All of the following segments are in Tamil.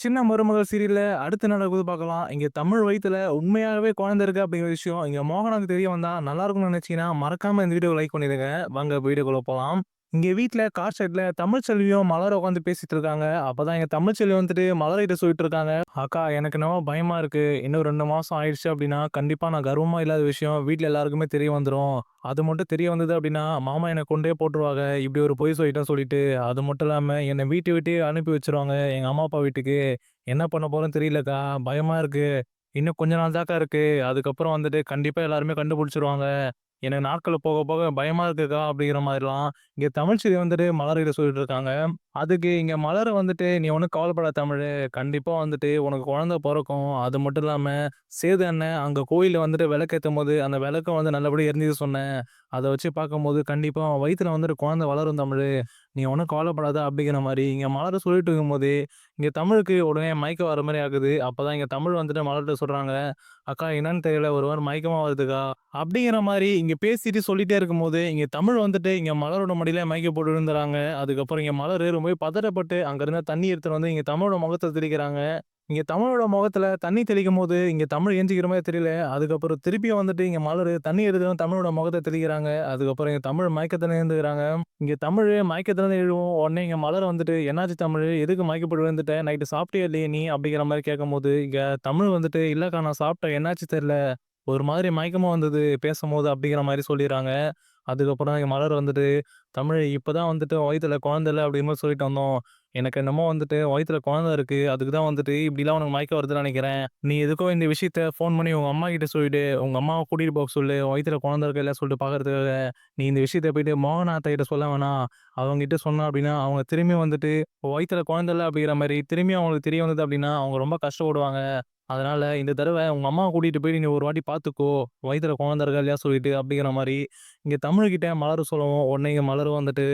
சின்ன மருமகள் சீரியல்ல அடுத்து நடக்குது பார்க்கலாம். இங்கே தமிழ் வயிற்றுல உண்மையாகவே குழந்தை இருக்கு அப்படிங்கிற விஷயம் இங்கே மோகனுக்கு தெரிய வந்தால் நல்லா இருக்கும்னு நினைச்சீங்கன்னா, மறக்காம இந்த வீடியோ லைக் பண்ணிடுங்க. வாங்க வீடியோக்குள்ள போகலாம் இங்கே வீட்டில் கார் ஷெட்ல தமிழ்ச்செல்வியும், மலர் உட்காந்து பேசிட்டு இருக்காங்க. அப்போதான் எங்கள் தமிழ் செல்வி வந்துட்டு மலர்கிட்ட சொல்லிட்டு இருக்காங்க. "அக்கா எனக்கு என்னவோ பயமா இருக்கு. இன்னும் ரெண்டு மாசம் ஆயிடுச்சு அப்படின்னா, கண்டிப்பா நான் கர்வமா இல்லாத விஷயம் வீட்டில் எல்லாருக்குமே தெரிய வந்துடும் அது மட்டும் தெரிய வந்தது அப்படின்னா, மாமா என்னை கொண்டே போட்டுருவாங்க. இப்படி ஒரு பொய் சொல்லிட்டேன் சொல்லிட்டு. அது மட்டும் இல்லாமல் என்னை வீட்டை விட்டு அனுப்பி வச்சுருவாங்க. எங்கள் அம்மா, அப்பா வீட்டுக்கு. என்ன பண்ண போறேன்னு தெரியலக்கா. பயமாக இருக்குது இன்னும் கொஞ்ச நாள் தாக்கா இருக்குது அதுக்கப்புறம் வந்துட்டு கண்டிப்பாக எல்லாருமே கண்டுபிடிச்சிருவாங்க எனக்கு நாட்களில் போக போக பயமா இருக்குக்கா." அப்படிங்கிற மாதிரிலாம் இங்கே தமிழ் செய்தி வந்துட்டு மலர்கிட்ட சொல்லிட்டு இருக்காங்க. அதுக்கு இங்கே மலரை வந்துட்டு, "நீ ஒன்றும் கவலைப்படா தமிழ் கண்டிப்பாக வந்துட்டு உனக்கு குழந்தை பிறக்கும் அது மட்டும் இல்லாமல் சேது அண்ணன் அங்கே கோயிலில் வந்துட்டு விளக்கேற்றும் போது அந்த விளக்கும் வந்து நல்லபடியாக எரிஞ்சது சொன்னேன். அதை வச்சு பார்க்கும்போது கண்டிப்பாக அவன் வயித்துல வந்துட்டு குழந்தை வளரும் தமிழ் நீ ஒன்றும் கவலைப்படாத." அப்படிங்கிற மாதிரி இங்கே மலரை சொல்லிட்டு இருக்கும்போது, இங்கே தமிழுக்கு உடனே மயக்கம் வர மாதிரி ஆகுது. அப்போ தான் இங்கே தமிழ் வந்துட்டு மலர்ட்ட சொல்கிறாங்க "அக்கா என்னன்னு தெரியல. ஒரு வாரம் மயக்கமாக வருதுக்கா." அப்படிங்கிற மாதிரி இங்கே பேசிட்டு சொல்லிகிட்டே இருக்கும்போது, இங்கே தமிழ் வந்துட்டு இங்கே மலரோட மடியில் மயக்க போட்டு விழுந்துர்றாங்க. அதுக்கப்புறம் இங்கே மலர் ரொம்ப பதறப்பட்டு அங்கேருந்து தண்ணி எடுத்துகிட்டு வந்து இங்கே தமிழோட முகத்தை திரிக்கிறாங்க இங்கே தமிழோட முகத்தில் தண்ணி தெளிக்கும் போது இங்கே தமிழ் எந்திரிக்கிற தெரியல. அதுக்கப்புறம் திருப்பியும் வந்துட்டு இங்கே மலர் தண்ணி எழுதும் தமிழோட முகத்தை தெளிக்கிறாங்க. அதுக்கப்புறம் இங்கே தமிழ் மயக்கத்தில் எழுந்துக்கிறாங்க. இங்கே தமிழ் மயக்கத்துலேருந்து எழுவோம் உடனே இங்கே மலர் வந்துட்டு, "என்னாச்சு தமிழ் எதுக்கு மயக்கப்பட்டு போட்டு நைட்டு சாப்பிட்டே இல்லையே நீ?" அப்படிங்கிற மாரி கேட்கும்போது, இங்கே தமிழ் வந்துட்டு, இல்லைக்கா நான் சாப்பிட்டேன். என்னாச்சு தெரில ஒரு மாதிரி மயக்கமாக வந்தது பேசும்போது." அப்படிங்கிற மாதிரி சொல்லிடுறாங்க அதுக்கப்புறம் இங்கே மலர் வந்துட்டு, "தமிழ் இப்பதான் வந்துட்டு வயிற்றுல குழந்தை அப்படின்னு சொல்லிட்டு வந்தோம். எனக்கு என்னமோ வந்துட்டு வயிற்றுல குழந்தை இருக்கு. அதுக்கு தான் வந்துட்டு இப்படிலாம் உனக்கு மயக்க வருதுன்னு நினைக்கிறேன் நீ எதுக்கும் இந்த விஷயத்த ஃபோன் பண்ணி உங்க அம்மாகிட்ட சொல்லிட்டு உங்க அம்மாவை கூட்டிட்டு போக சொல்லு. வயிற்றுல குழந்தை இருக்க இல்லையா சொல்லிட்டு பார்க்கறதுக்காக. நீ இந்த விஷயத்த போயிட்டு மோகநாத்தை கிட்ட சொல்ல வேணாம். அவங்ககிட்ட சொன்னா அப்படின்னா, அவங்க திரும்பி வந்துட்டு வயிற்றுல குழந்தை இல்லை அப்படிங்கிற மாதிரி திரும்பி அவங்களுக்கு தெரிய வந்தது அப்படின்னா, அவங்க ரொம்ப கஷ்டப்படுவாங்க. அதனால இந்த தடவை உங்க அம்மா கூட்டிட்டு போய் நீ ஒரு வாட்டி பார்த்துக்கோ. வயிற்றுல குழந்தை இருக்கா இல்லையா சொல்லிட்டு." அப்படிங்கிற மாதிரி இங்கே தமிழ்கிட்ட மலர் சொல்லுவோம் உடனே இங்கே மலர் வந்துட்டு,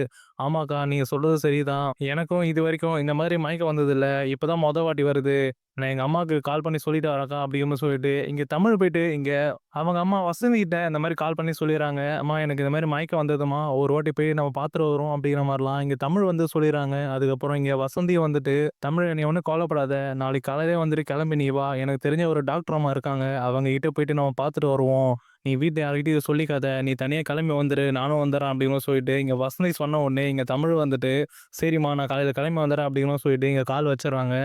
"ஆமாக்கா நீங்கள் சொல்கிறது சரிதான். எனக்கும் இது வரைக்கும் இந்த மாதிரி மயக்கம் வந்ததில்ல. இப்பதான் மொதல் வாட்டி வருது. நான் எங்கள் அம்மாவுக்கு கால் பண்ணி சொல்லிட்டு வரேன்க்கா." அப்படின்னு சொல்லிட்டு, இங்கே தமிழ் போயிட்டு இங்கே அவங்க அம்மா வசந்திக்கிட்ட இந்த மாதிரி கால் பண்ணி சொல்லிடுறாங்க "அம்மா எனக்கு இந்த மாதிரி மயக்கம் வந்ததும்மா. ஒரு வாட்டி போய் நம்ம பார்த்துட்டு வரோம்." அப்படிங்கிற மாதிரிலாம் இங்கே தமிழ் வந்து சொல்லிடுறாங்க அதுக்கப்புறம் இங்கே வசந்தி வந்துட்டு, "தமிழ் நீ ஒன்றும் கவலைப்படாத. நாளைக்கு காலையிலே வந்துட்டு கிளம்பி நீ வா. எனக்கு தெரிஞ்ச ஒரு டாக்டர் அம்மா இருக்காங்க. அவங்க கிட்ட போயிட்டு நம்ம பார்த்துட்டு வருவோம். நீ வீட்டில் யார்கிட்டயும் இதை சொல்லிக்காத. நீ தனியாக கிளம்பி வந்துரு. நானும் வந்துடுறேன் அப்படின்னு சொல்லிட்டு, இங்கே வசந்தி சொன்ன உடனே இங்கே தமிழ் வந்துட்டு, "சரிம்மா நான் காலையில் கிளம்பி வந்துடுறேன் அப்படின்னு சொல்லிட்டு இங்கே கால் வச்சிடுறாங்க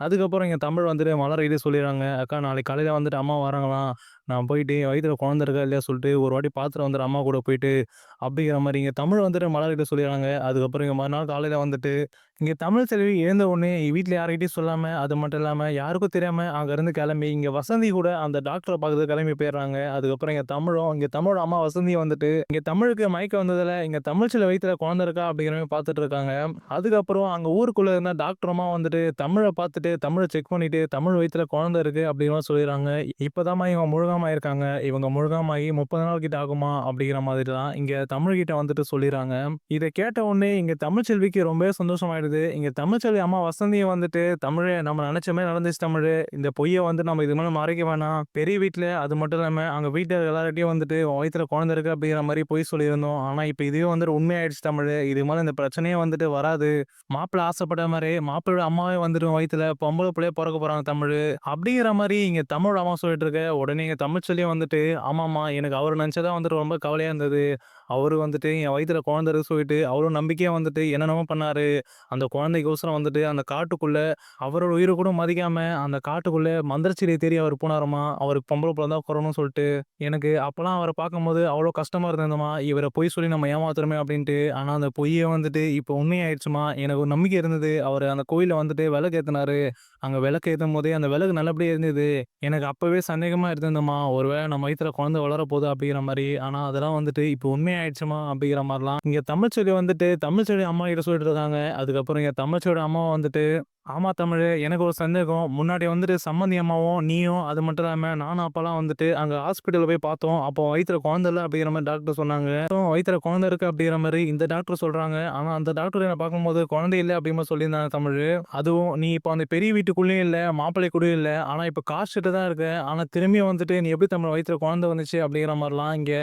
அதுக்கப்புறம் இங்கே தமிழ் வந்துட்டு மலர்கிட்ட சொல்லிடுறாங்க "அக்கா நாளைக்கு காலையில் வந்துட்டு அம்மா வராங்களாம். நான் போயிட்டு என் குழந்த இருக்கா இல்லையா சொல்லிட்டு ஒரு வாட்டி பாத்திரம் வந்துட்டு அம்மா கூட போயிட்டு." அப்படிங்கிற மாதிரி இங்கே தமிழ் வந்துட்டு மலர்கிட்ட சொல்லிடுறாங்க அதுக்கப்புறம் இங்கே மறுநாள் காலையில் வந்துட்டு, இங்கே தமிழ் செல்வி இழந்த உடனே வீட்டில் யார்கிட்டையும் சொல்லாமல் அது மட்டும் இல்லாமல் யாருக்கும் தெரியாமல் அங்கேருந்து கிளம்பி இங்கே வசந்தி கூட அந்த டாக்டரை பார்க்குறது கிளம்பி போயிடுறாங்க அதுக்கப்புறம் இங்கே தமிழும் இங்கே தமிழோட அம்மா வசந்தியும் வந்துட்டு, இங்கே தமிழுக்கு மயக்கம் வந்ததுல இங்கே தமிழ்ச்செல்வி வயித்துல குழந்த இருக்கா அப்படிங்கிற மாதிரி பார்த்துட்டு இருக்காங்க. அதுக்கப்புறம் அங்கே ஊருக்குள்ளே இருந்த டாக்டரமாக அம்மா வந்துட்டு தமிழை பார்த்துட்டு, தமிழை செக் பண்ணிவிட்டு தமிழ் வயிற்றுல குழந்த இருக்குது அப்படிங்கிற சொல்லிடுறாங்க இப்போதாம்மா இவங்க முழுகாம இருக்காங்க இவங்க முழுகாமாகி 30 நாள் கிட்ட ஆகுமா." அப்படிங்கிற மாதிரி தான் இங்கே தமிழ்கிட்ட வந்துட்டு சொல்லிடுறாங்க இதை கேட்ட உடனே இங்கே தமிழ்ச்செல்விக்கு ரொம்பவே சந்தோஷமாயிடுது. இங்கே தமிழ் சொல்லி அம்மா வசந்தியும் வந்துட்டு, தமிழ் நம்ம நினச்சமே நடந்துச்சு தமிழ் இந்த பொய்யை வந்து நம்ம இது மேல மறைக்க வேணாம். பெரிய வீட்டில் அது மட்டும் இல்லாமல் அங்கே வீட்டில் எல்லார்ட்டையும் வந்துட்டு உன் வயித்துல குழந்தை இருக்கு அப்படிங்கிற மாதிரி பொய் சொல்லியிருந்தோம். ஆனால் இப்போ இதுவே வந்துட்டு உண்மையாயிடுச்சு தமிழ் இது மேல இந்த பிரச்சனையே வந்துட்டு வராது. மாப்பிள்ளை ஆசைப்பட்ட மாதிரி மாப்பிள்ளோட அம்மாவே வந்துடும் வயிற்றுல பொம்பளை பிள்ளைய பிறக்க போகிறாங்க தமிழ் அப்படிங்கிற மாதிரி இங்கே தமிழ் அம்மா சொல்லிட்டு இருக்க, உடனே இங்க தமிழ்ச்செல்வியும் வந்துட்டு, "ஆமாம்மா எனக்கு அவர் நினச்சதான் வந்துட்டு ரொம்ப கவலையாக இருந்தது. அவரு வந்துட்டு என் வயிற்றுல குழந்தை இருக்குன்னு சொல்லிட்டு அவரும் நம்பிக்கையாக வந்துட்டு என்னென்னமோ பண்ணார் அந்த குழந்தைக்கோசரம் வந்துட்டு அந்த காட்டுக்குள்ளே அவரோட உயிரை கூட மதிக்காமல் அந்த காட்டுக்குள்ளே மந்திரச்சிரியை தேடி அவர் போனாரம்மா அவருக்கு பொம்பளை புள்ள தான் குறணும்னு சொல்லிட்டு. எனக்கு அப்போலாம் அவரை பார்க்கும்போது அவ்வளோ கஷ்டமாக இருந்ததுமா இவரை பொய் சொல்லி நம்ம ஏமாத்துறோமே அப்படின்ட்டு. ஆனால் அந்த பொய்யை வந்துட்டு இப்போ உண்மையாயிடுச்சுமா எனக்கு ஒரு நம்பிக்கை இருந்தது. அவர் அந்த கோயிலில் வந்துட்டு விளக்கு ஏற்றினாரு அங்கே விளக்கு ஏற்றும் போதே அந்த விளக்கு நல்லபடியாக இருந்தது எனக்கு அப்போவே சந்தேகமாக இருந்ததுமா ஒருவேளை நம்ம வயிற்றுல குழந்தை வளரப்போகுது அப்படிங்கிற மாதிரி ஆனால் அதெல்லாம் வந்துட்டு இப்போ ஆயிடுச்சுமா அப்படிங்கிற மாதிரிலாம் இங்க தமிழ்ச்செல்வி வந்துட்டு தமிழ்ச்செல்வி அம்மாகிட்ட சொல்லிட்டு இருக்காங்க. அதுக்கப்புறம் இங்க தமிழ்ச்செல்வியோட அம்மா வந்துட்டு, "ஆமா தமிழ் எனக்கு ஒரு சந்தேகம். முன்னாடி வந்துட்டு சம்மந்தி அம்மாவும், நீயும் அது மட்டும் இல்லாம நானும் அப்பெல்லாம் வந்துட்டு அங்க ஹாஸ்பிட்டலில் போய் பார்த்தோம். அப்போ வயிற்று குழந்தை இல்லை அப்படிங்கிற மாதிரி டாக்டர் சொன்னாங்க. வயித்துல குழந்தை இருக்கு அப்படிங்கிற மாதிரி இந்த டாக்டர் சொல்றாங்க. ஆனா அந்த டாக்டர் என்ன பார்க்கும்போது குழந்தை இல்லை அப்படிங்கிற சொல்லியிருந்தாங்க தமிழ் அதுவும் நீ இப்போ அந்த பெரிய வீட்டுக்குள்ளேயும் இல்ல, மாப்பிள்ளை கூடயும் இல்ல. ஆனா இப்ப காசுட்டு தான் இருக்கு ஆனா திரும்பியும் வந்துட்டு நீ எப்படி தமிழ் வயித்துல குழந்தை வந்துச்சு அப்படிங்கிற மாதிரிலாம் இங்க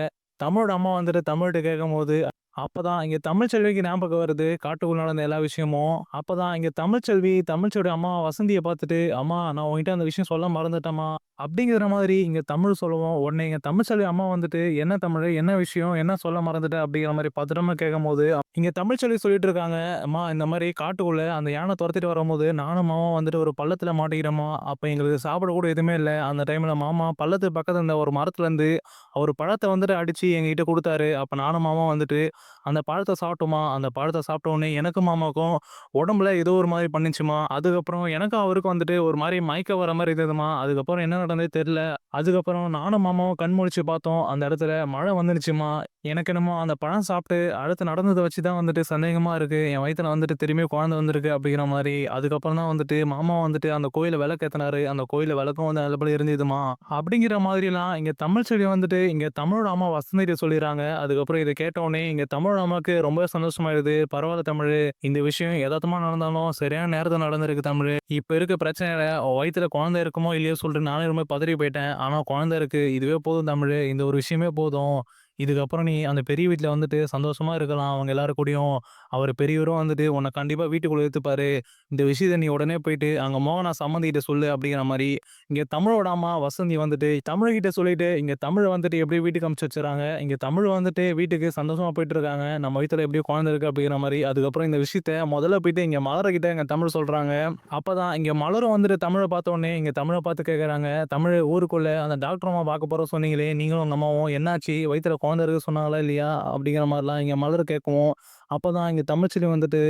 தமிழோட அம்மா வந்துட்டு தமிழ்ட்ட கேட்கும்போது, அப்பதான் இங்க தமிழ்ச்செல்விக்கு ஞாபகம் வருது. காட்டுக்குள்ள நடந்த எல்லா விஷயமும். அப்பதான் இங்க தமிழ்ச்செல்வி, தமிழ்ச்செல்வியோட அம்மா வசந்தியை பார்த்துட்டு, "அம்மா நான் உங்ககிட்ட அந்த விஷயம் சொல்ல மறந்துட்டேம்மா அப்படிங்கிற மாதிரி இங்க தமிழ் சொல்லுவோம் உடனே இங்க தமிழ்ச்செல்வி அம்மா வந்துட்டு, "என்ன தமிழ் என்ன விஷயம்? என்ன சொல்ல மறந்துட்ட?" அப்படிங்கிற மாரி பதட்டமா கேட்கும்போது, இங்க தமிழ்ச்செல்வி சொல்லிட்டு இருக்காங்க, "அம்மா இந்த மாதிரி காட்டுக்குள்ள அந்த யானை துரத்திட்டு வரும்போது, நானும் மாமா வந்துட்டு ஒரு பள்ளத்துல மாட்டிக்கிறோமா அப்ப எங்களுக்கு சாப்பிட கூட எதுவுமே இல்லை அந்த டைம்ல மாமா பள்ளத்துக்கு பக்கத்துல இருந்த ஒரு மரத்துலருந்து அவர் பழத்தை வந்துட்டு அடிச்சு எங்ககிட்ட கொடுத்தாரு அப்ப நானும் மாமா வந்துட்டு அந்த பழத்தை சாப்பிட்டோமா? அந்த பழத்தை சாப்பிட்டோன்னே எனக்கும் மாமாவுக்கும் உடம்புல ஏதோ ஒரு மாதிரி பண்ணிச்சுமா அதுக்கப்புறம் எனக்கும் அவருக்கும் வந்துட்டு ஒரு மாதிரி மயக்கம் வர மாதிரி இருந்ததுமா? அதுக்கப்புறம் என்ன நடந்தது தெரில அதுக்கப்புறம் நானும் மாமாவும் கண் முழிச்சு பார்த்தோம். அந்த இடத்துல மழை வந்துருச்சுமா? எனக்கு என்னமோ அந்த பழம் சாப்பிட்டு அடுத்து நடந்ததை வச்சு தான் வந்துட்டு சந்தேகமாக இருக்குது என் வயிற்றில் வந்துட்டு திரும்பியும் குழந்தை வந்திருக்கு அப்படிங்கிற மாதிரி அதுக்கப்புறம் தான் வந்துட்டு மாமா வந்துட்டு அந்த கோயிலை விளக்கு ஏத்துனாரு. அந்த கோயிலில் விளக்கும் வந்து நல்லபடி இருந்ததுமா அப்படிங்கிற மாதிரிலாம் இங்கே தமிழ் செடி வந்துட்டு இங்கே தமிழோட அம்மா வசந்தியை சொல்லிடுறாங்க அதுக்கப்புறம் இதை கேட்டோடனே இங்கே தமிழோட அம்மாவுக்கு ரொம்ப சந்தோஷமாயிடுது. பரவாயில்ல தமிழ் இந்த விஷயம் எதார்த்தமாக நடந்தாலும் சரியான நேரத்தில் நடந்திருக்கு தமிழ் இப்போ இருக்க பிரச்சனையில் வயிற்றுல குழந்தை இருக்குமோ இல்லையோ சொல்லிட்டு நானே ரொம்ப பதறி போயிட்டேன். ஆனால் குழந்தை இருக்குது இதுவே போதும் தமிழ் இந்த ஒரு விஷயமே போதும். இதுக்கப்புறம் நீ அந்த பெரிய வீட்டில் வந்துட்டு சந்தோஷமாக இருக்கலாம். அவங்க எல்லார் கூடயும். அவர் பெரியவரும் வந்துட்டு உன்னை கண்டிப்பாக வீட்டுக்குள்ளே எடுத்துப்பாரு இந்த விஷயத்தை நீ உடனே போயிட்டு அங்கே மோகனா சம்மந்திகிட்ட சொல்லு அப்படிங்கிற மாதிரி இங்கே தமிழோட அம்மா வசந்தி வந்துட்டு தமிழ்கிட்ட சொல்லிட்டு, இங்கே தமிழ் வந்துட்டு எப்படி வீட்டுக்கு அமுச்சு வச்சுறாங்க இங்கே தமிழ் வந்துட்டு வீட்டுக்கு சந்தோஷமாக போயிட்டு இருக்காங்க. நம்ம வயித்துல எப்படியோ குழந்தை இருக்கு அப்படிங்கிற மாதிரி அதுக்கப்புறம் இந்த விஷயத்த முதல்ல போயிட்டு இங்கே மலர்கிட்ட இங்கே தமிழ் சொல்கிறாங்க அப்போ தான் இங்கே மலரும் வந்துட்டு தமிழை பார்த்த இங்கே தமிழை பார்த்து கேட்குறாங்க "தமிழ் ஊருக்குள்ளே அந்த டாக்டர் அம்மா பார்க்க போகிறோம் சொன்னீங்களே, நீங்களும் உங்கள் அம்மாவும் என்னாச்சு? வயிற்றில் குழந்தை இருக்கு சொன்னாங்களா இல்லையா?" அப்படிங்கிற மாதிரிலாம் இங்கே மலர் கேட்குவோம் அப்போ தான் இங்கே தமிழ்ச்செல்வி வந்துட்டு,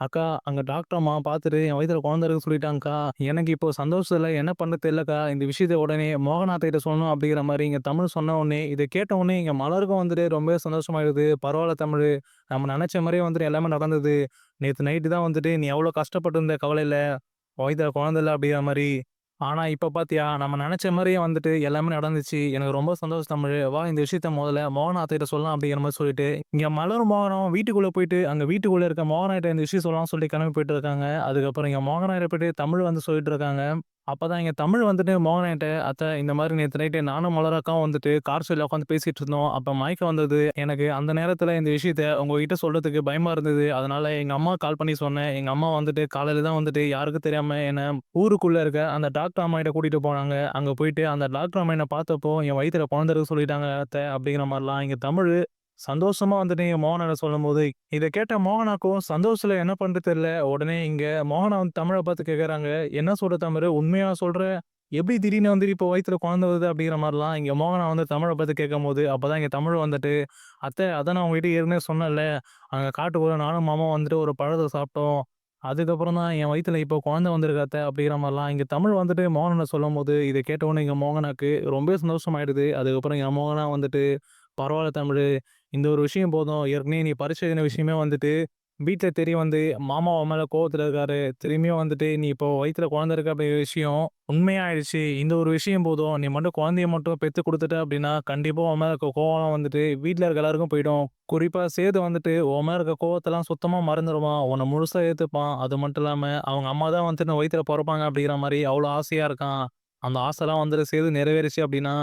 "அக்கா அங்கே டாக்டர் அம்மா பார்த்துட்டு என் வயித்துல குழந்தை இருக்குன்னு சொல்லிட்டாங்கக்கா. எனக்கு இப்போ சந்தோஷத்தில் என்ன பண்ண தெரியலக்கா. இந்த விஷயத்த உடனே மோகநாத்திட்ட சொல்லணும்." அப்படிங்கிற மாதிரி இங்கே தமிழ் சொன்ன உடனே, இதை கேட்ட உடனே இங்கே மலருக்கும் வந்துட்டு ரொம்பவே சந்தோஷமாயிடுது. பரவாயில்ல தமிழ் நம்ம நினச்ச மாதிரியே வந்துட்டு எல்லாமே நடந்தது. நேற்று நைட்டு தான் வந்துட்டு நீ எவ்வளோ கஷ்டப்பட்டு இருந்த கவலையில் வயதில் குழந்தை இல்லை அப்படிங்கிற மாதிரி ஆனா இப்ப பார்த்தியா, நம்ம நினச்ச மாதிரியே வந்துட்டு எல்லாமே நடந்துச்சு. எனக்கு ரொம்ப சந்தோஷம் தமிழ் வா இந்த விஷயத்த முதல்ல மோகனாத்திட்ட சொல்லலாம்." அப்படிங்கிற மாதிரி சொல்லிட்டு, இங்க மலர் மோகனம் வீட்டுக்குள்ள போயிட்டு, அங்க வீட்டுக்குள்ள இருக்க மோகனாயிட்ட இந்த விஷயம் சொல்லலாம் சொல்லி கிளம்பி போயிட்டு இருக்காங்க. அதுக்கப்புறம் இங்க மோகனாயிட்ட போயிட்டு தமிழ் வந்து சொல்லிட்டு இருக்காங்க. அப்பதான் இங்கே தமிழ் வந்துட்டு மோகனாகிட்ட, "அத்தை இந்த மாதிரி நேற்று நைட்டு நானும் மலர் வந்துட்டு கார் சைட்ல உட்காந்து பேசிட்டு இருந்தோம். அப்போ மயக்கம் வந்தது. எனக்கு அந்த நேரத்தில் இந்த விஷயத்த உங்ககிட்ட சொல்றதுக்கு பயமா இருந்தது. அதனால எங்க அம்மா கால் பண்ணி சொன்னேன். எங்க அம்மா வந்துட்டு காலையில தான் வந்துட்டு யாருக்கும் தெரியாம என்ன ஊருக்குள்ள இருக்க அந்த டாக்டர் அம்மாயிட்ட கூட்டிட்டு போனாங்க. அங்க போயிட்டு அந்த டாக்டர் அம்மா என்ன பார்த்தப்போ, என் வயிற்றில் குழந்தை சொல்லிட்டாங்க அத்தை." அப்படிங்கிற மாதிரிலாம் இங்க தமிழ் சந்தோஷமா வந்துட்டு இங்க சொல்லும் போது இதை கேட்ட மோகனாக்கும் சந்தோஷத்துல என்ன பண்றது தெரியல. உடனே இங்க மோகனா வந்து தமிழை பார்த்து கேட்கறாங்க, "என்ன சொல்ற தமிழ் உண்மையா சொல்ற? எப்படி திடீர்னு வந்துட்டு இப்போ வயிற்றுல குழந்தை வருது?" அப்படிங்கிற மாதிரிலாம் இங்கே மோகனா வந்து தமிழை பார்த்து கேட்கும்போது, அப்பதான் இங்கே தமிழ் வந்துட்டு, "அத்தை அதான் நான் உங்ககிட்ட ஏற்கனவே சொன்னேன்ல. அங்கே காட்டுக்குள்ள நானும் மாமா வந்துட்டு ஒரு பழத்தை சாப்பிட்டோம். அதுக்கப்புறம் தான் என் வயிற்றுல இப்போ குழந்தை வந்திருக்காத்த அப்படிங்கிற மாதிரிலாம் இங்கே தமிழ் வந்துட்டு மோகனை சொல்லும் போது இதை கேட்டவொன்னே இங்கே மோகனாக்கு ரொம்பவே சந்தோஷமாயிடுது. அதுக்கப்புறம் என் மோகனா வந்துட்டு, பரவாயில்ல தமிழ் இந்த ஒரு விஷயம் போதும். ஏற்கனவே நீ பரிசோதனை எழுதின விஷயமே வந்துட்டு வீட்டில் தெரிய வந்து, மாமா மேலே கோவத்தில் இருக்காரு. திரும்பியும் வந்துட்டு நீ இப்போ வயிற்றுல குழந்தை இருக்க அப்படிங்கிற விஷயம் உண்மையாயிடுச்சு இந்த ஒரு விஷயம் போதும். நீ மட்டும் குழந்தைய மட்டும் பெற்று கொடுத்துட்ட அப்படின்னா, கண்டிப்பாக உன் மேலே இருக்க கோவம் வந்துட்டு வீட்டில் இருக்க எல்லாருக்கும் போயிடும். குறிப்பாக சேது வந்துட்டு உன் மேலே இருக்க கோவத்தெல்லாம் சுத்தமாக மறந்துடுவான் உன்னை முழுசாக ஏற்றுப்பான் அது மட்டும் இல்லாமல் அவங்க அம்மா தான் வந்துட்டு இந்த பிறப்பாங்க அப்படிங்கிற மாதிரி அவ்வளோ ஆசையாக இருக்கான். அந்த ஆசைலாம் வந்துட்டு சேது நிறைவேறுச்சு அப்படின்னா,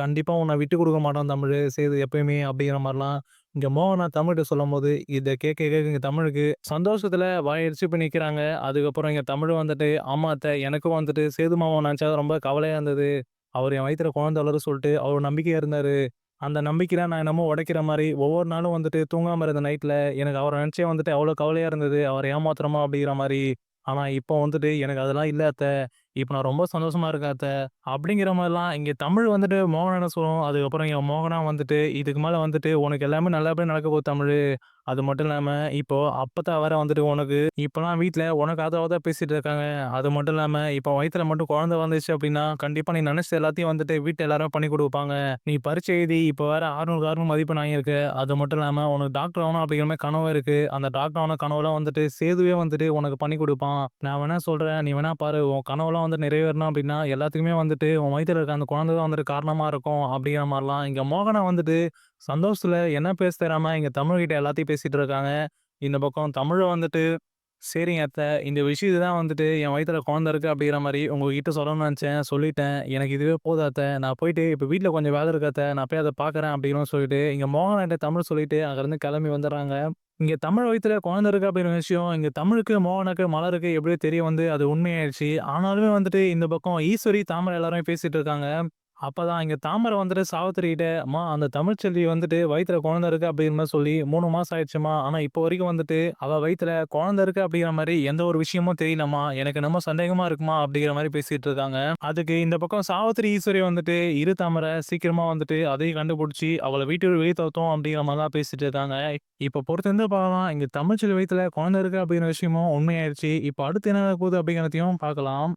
கண்டிப்பாக உன்னை விட்டு கொடுக்க மாட்டான் தமிழ் சேது எப்பயுமே." அப்படிங்கிற மாதிரிலாம் இங்கே மோகனா தமிழ்ட்ட சொல்லும்போது, இதை கேட்க கேட்க இங்கே தமிழுக்கு சந்தோஷத்தில் வாயடிச்சு போய் நிற்கிறாங்க அதுக்கப்புறம் இங்கே தமிழ் வந்துட்டு, "ஆமா அத்தை எனக்கும் வந்துட்டு சேது மாமாவ நினச்சா ரொம்ப கவலையாக இருந்தது. அவர் என் வயிற்றுல குழந்தை சொல்லிட்டு அவர் நம்பிக்கையாக இருந்தார் அந்த நம்பிக்கைலாம் நான் என்னமோ உடைக்கிற மாதிரி ஒவ்வொரு நாளும் வந்துட்டு தூங்காமல் இருந்த நைட்டில் எனக்கு அவரை நினச்சே வந்துட்டு அவ்வளோ கவலையாக இருந்தது. அவர் ஏமாத்துறோமோ அப்படிங்கிற மாதிரி ஆனால் இப்போ வந்துட்டு எனக்கு அதெல்லாம் இல்லை அத்தை. இப்போ நான் ரொம்ப சந்தோஷமா இருக்கேன் அத்தை." அப்படிங்கிற மாதிரிலாம் இங்கே தமிழ் வந்துட்டு மோகனாட்ட சொல்லுவோம் அதுக்கப்புறம் இங்கே மோகனா வந்துட்டு, "இதுக்கு மேலே வந்துட்டு உனக்கு எல்லாமே நல்லபடியாக நடக்க போகுது தமிழ் அது மட்டும் இல்லாமல் இப்போது அப்பத்தா வர வந்துட்டு உனக்கு இப்போலாம் வீட்டில் உனக்கு ஆதரவா தான் பேசிகிட்டு இருக்காங்க. அது மட்டும் இல்லாமல் இப்போ வயிற்றுல மட்டும் குழந்தை வந்துச்சு அப்படின்னா, கண்டிப்பாக நீ நெனச்சது எல்லாத்தையும் வந்துட்டு வீட்டில் எல்லாரும் பண்ணி கொடுப்பாங்க நீ பரிச்சை எழுதி இப்போ வேற 600க்கு 600 மதிப்பெண் வாங்கியிருக்க. அது மட்டும் இல்லாமல் உனக்கு டாக்டர் ஆகணும் அப்படிங்கிற மாதிரி கனவு இருக்குது அந்த டாக்டர் ஆன கனவுலாம் வந்துட்டு சேதுவே வந்துட்டு உனக்கு பண்ணி கொடுப்பான் நான் வேணா சொல்கிறேன் நீ வேணா பாரு. உன் கனவுலாம் வந்து நிறைவேறணும் அப்படின்னா, எல்லாத்துக்குமே வந்துட்டு உன் வயிற்றுல இருக்க அந்த குழந்தை தான் வந்துட்டு காரணமாக இருக்கும்." அப்படிங்கிற மாதிரிலாம் இங்கே மோகனை வந்துட்டு சந்தோஷத்தில் என்ன பேச தராமல் இங்கே தமிழ்கிட்ட எல்லாத்தையும் பேசிகிட்டு இருக்காங்க. இந்த பக்கம் தமிழை வந்துட்டு சரிங்க அத்தை இந்த விஷயத்து தான் வந்துட்டு என் வயிற்றில் குழந்தை இருக்கு அப்படிங்கிற மாதிரி உங்ககிட்ட சொல்லணும்னு நினச்சேன் சொல்லிட்டேன். எனக்கு இதுவே போதும் அத்தை நான் போயிட்டு இப்போ வீட்டில் கொஞ்சம் வேலை இருக்காத்த நான் போய் அதை பார்க்குறேன் அப்படின்னு சொல்லிட்டு, இங்கே மோகன் தமிழ் சொல்லிட்டு அங்கேருந்து கிளம்பி வந்துடுறாங்க இங்கே தமிழ் வயிற்றுல குழந்தை இருக்கு அப்படிங்கிற விஷயம் இங்கே தமிழுக்கு, மோகனுக்கு, மலருக்கு எப்படியோ தெரிய வந்து அது உண்மையாயிடுச்சு ஆனாலுமே வந்துட்டு இந்த பக்கம் ஈஸ்வரி, தாமரை எல்லாருமே பேசிகிட்டு இருக்காங்க. அப்போ தான் இங்கே தாமரை வந்துட்டு சாவித்திரி "அம்மா அந்த தமிழ்ச்செல்வி வந்துட்டு வயிற்றுல குழந்தை இருக்கு அப்படிங்கிற மாதிரி சொல்லி மூணு மாதம் ஆயிடுச்சுமா ஆனால் இப்போ வரைக்கும் வந்துட்டு அவள் வயிற்றுல குழந்தை இருக்கு அப்படிங்கிற மாதிரி எந்த ஒரு விஷயமும் தெரியலம்மா. எனக்கு என்னமோ சந்தேகமாக இருக்குமா அப்படிங்கிற மாதிரி பேசிகிட்டு இருக்காங்க. அதுக்கு இந்த பக்கம் சாவித்திரி, ஈஸ்வரி வந்துட்டு, "இரு தாமரை சீக்கிரமாக வந்துட்டு அதையும் கண்டுபிடிச்சி அவளை வீட்டு வெளியே வெளிய அப்படிங்கிற மாதிரி தான் பேசிட்டு இருக்காங்க. இப்போ பொறுத்திருந்து பார்க்கலாம். இங்கே தமிழ்ச்செல்வி வயிற்றுல குழந்தை இருக்கு அப்படிங்கிற விஷயமும் உண்மையாயிருச்சு. இப்போ அடுத்து என்ன போகுது அப்படிங்கிறதையும் பார்க்கலாம்.